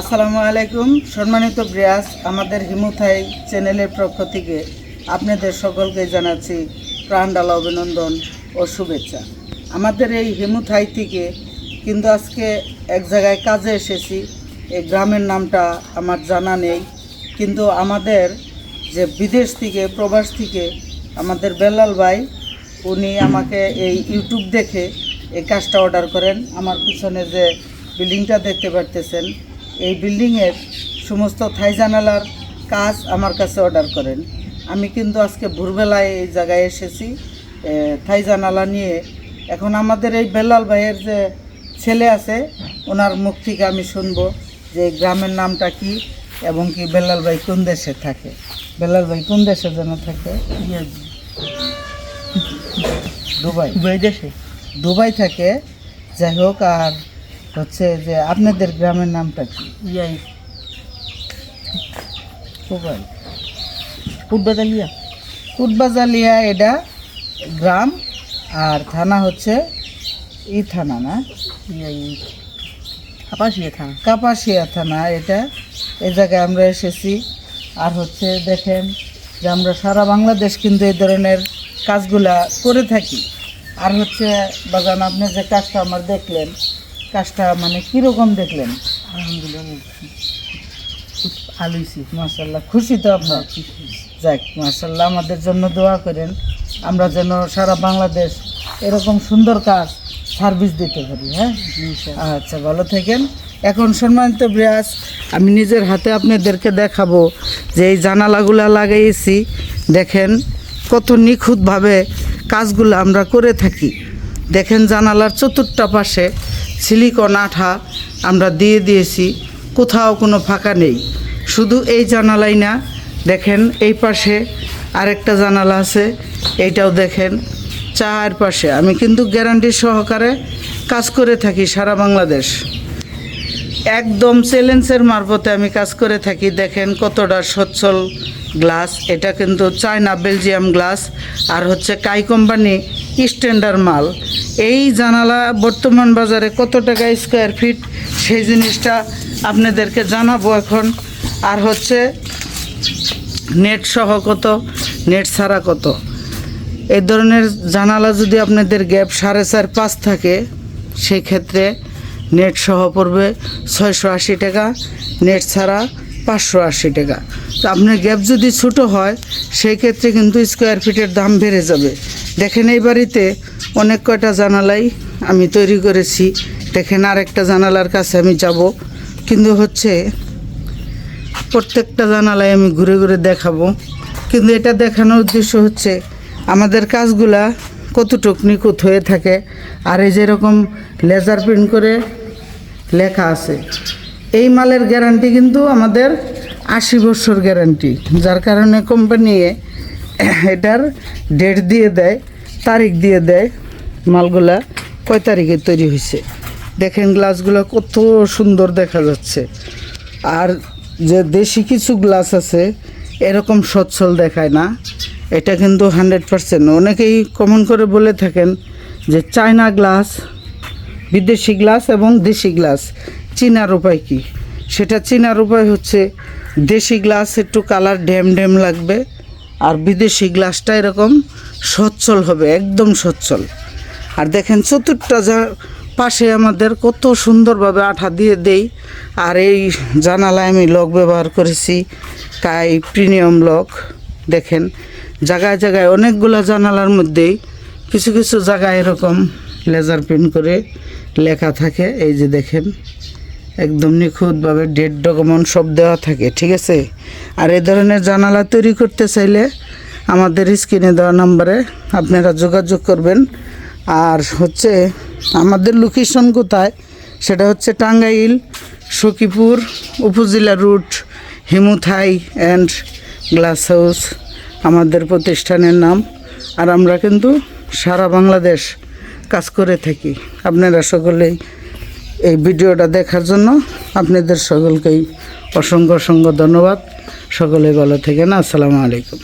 আসসালামু আলাইকুম। সম্মানিত ব্রিয়াস আমাদের হিমুথাই চ্যানেলের পক্ষ থেকে আপনাদের সকলকে জানাচ্ছি প্রাণডালা অভিনন্দন ও শুভেচ্ছা। আমাদের এই হিমুথাই থেকে কিন্তু আজকে এক জায়গায় কাজে এসেছি। এই গ্রামের নামটা আমার জানা নেই। কিন্তু আমাদের যে বিদেশ থেকে, প্রবাস থেকে আমাদের বেলাল ভাই, উনি আমাকে এই ইউটিউব দেখে এই কাজটা অর্ডার করেন। আমার পিছনে যে বিল্ডিংটা দেখতে পারতেছেন এই বিল্ডিংয়ের সমস্ত থাই জানালার কাজ আমার কাছে অর্ডার করেন। আমি কিন্তু আজকে ভোরবেলায় এই জায়গায় এসেছি। থাই জানালা নিয়ে। এখন আমাদের এই বেলাল ভাইয়ের যে ছেলে আছে ওনার মুখ থেকে আমি শুনব যে গ্রামের নামটা কি এবং কি বেলাল ভাই কোন দেশে থাকে। বেলাল ভাই কোন দেশে যেন থাকে? দুবাই। দুবাই দেশে? দুবাই থাকে। যাই হোক আর হচ্ছে যে আপনাদের গ্রামের নামটা কি? ইয়াই দুবাই ফুটবাজালিয়া কুটবাজালিয়া এটা গ্রাম আর থানা হচ্ছে ই থানা না? আপাশিয়া থানা। কাপাসিয়া থানা এটা এই জায়গায় আমরা এসেছি। আর হচ্ছে দেখেন যে আমরা সারা বাংলাদেশ কিন্তু এই ধরনের কাজগুলা করে থাকি। আর হচ্ছে বাগান আপনি যে কাজটা আমার দেখলেন কাজটা মানে কীরকম দেখলেন? আলহামদুলিল্লাহ মাসাল্লাহ খুশি। তো আপনার? যাক মাসাল্লাহ আমাদের জন্য দোয়া করেন। আমরা যেন সারা বাংলাদেশ এরকম সুন্দর কাজ সার্ভিস দিতে পারি হ্যাঁ? আচ্ছা ভালো থাকেন। এখন সম্মানিত ব্রিয়াস আমি নিজের হাতে আপনাদেরকে দেখাবো যে এই জানালাগুলা লাগাইছি। দেখেন কত নিখুঁতভাবে কাজগুলো আমরা করে থাকি। দেখেন জানালার চতুর্থ পাশে সিলিকন আঠা আমরা দিয়ে দিয়েছি, কোথাও কোনো ফাঁকা নেই। শুধু এই জানালাই না, দেখেন এই পাশে আরেকটা জানালা আছে, এইটাও দেখেন। চার পাশে, আমি কিন্তু গ্যারান্টি সহকারে কাজ করে থাকি সারা বাংলাদেশ। একদম চ্যালেঞ্জের মারফতে আমি কাজ করে থাকি। দেখেন কতটা সচ্ছল গ্লাস। এটা কিন্তু চায়না বেলজিয়াম গ্লাস। আর হচ্ছে কাই কোম্পানি স্ট্যান্ডার্ড মাল। এই জানালা বর্তমান বাজারে কত টাকা স্কোয়ার ফিট সেই জিনিসটা আপনাদেরকে জানাব এখন। আর হচ্ছে নেট সহ কত? নেট ছাড়া কত? এই ধরনের জানালা যদি আপনাদের গ্যাপ সাড়ে চার, পাঁচ থাকে সেই ক্ষেত্রে নেট সহ পড়বে ছয়শো আশি টাকা, নেট ছাড়া পাঁচশো আশি টাকা। তো আপনার গ্যাপ যদি ছোটো হয়, সেই ক্ষেত্রে কিন্তু স্কোয়ার ফিটের দাম বেড়ে যাবে। দেখেন এই বাড়িতে অনেক কয়টা জানালাই আমি তৈরি করেছি। দেখেন আরেকটা জানালার কাছে আমি যাব। কিন্তু হচ্ছে প্রত্যেকটা জানালায় আমি ঘুরে ঘুরে দেখাবো। কিন্তু এটা দেখানোর উদ্দেশ্য হচ্ছে আমাদের কাজগুলা কতটুক নিখুঁত হয়ে থাকে। আর এই যেরকম লেজার প্রিন্ট করে লেখা আছে। এই মালের গ্যারান্টি কিন্তু আমাদের আশি বছর গ্যারান্টি যার কারণে কোম্পানি এটার ডেট দিয়ে দেয়, তারিখ দিয়ে দেয়, মালগুলা কয় তারিখে তৈরি হয়েছে। দেখেন গ্লাসগুলো কত সুন্দর দেখা যাচ্ছে। আর যে দেশি কিছু গ্লাস আছে, এরকম সচ্ছল দেখায় না। এটা কিন্তু হান্ড্রেড পারসেন্ট অনেকেই কমন করে বলে থাকেন যে চায়না গ্লাস বিদেশি গ্লাস এবং দেশি গ্লাস। চীনার উপায় কি? সেটা চীনার উপায় হচ্ছে দেশি গ্লাস একটু কালার ড্যাম ড্যাম লাগবে, আর বিদেশি গ্লাসটা এরকম সচ্ছল হবে, একদম সচ্ছল। আর দেখেন চতুর্থটা যা পাশে আমাদের কত সুন্দরভাবে আঠা দিয়ে দেই, আর এই জানালায় আমি লক ব্যবহার করেছি কাই প্রিমিয়াম লক। দেখেন, জায়গায় জায়গায় অনেকগুলো জানালার মধ্যেই কিছু কিছু জায়গায় এরকম লেজার প্রিন্ট করে লেখা থাকে, এই যে দেখেন, একদম নিখুঁতভাবে ডেট ডকুমেন্ট সব দেওয়া থাকে, ঠিক আছে? আর এ ধরনের জানালা তৈরি করতে চাইলে আমাদের স্ক্রিনে দেওয়া নাম্বারে আপনারা যোগাযোগ করবেন। আর হচ্ছে, আমাদের লোকেশন কোথায়? সেটা হচ্ছে টাঙ্গাইল, সখীপুর, উপজেলা রুট হিমুথাই অ্যান্ড গ্লাস হাউস আমাদের প্রতিষ্ঠানের নাম। আর আমরা কিন্তু সারা বাংলাদেশ কাজ করে থাকি। আপনারা সকলেই এই ভিডিওটা দেখার জন্য আপনাদের সকলকেই অসংখ্য অসংখ্য ধন্যবাদ। সকলে ভালো থাকেন। আসসালামু আলাইকুম।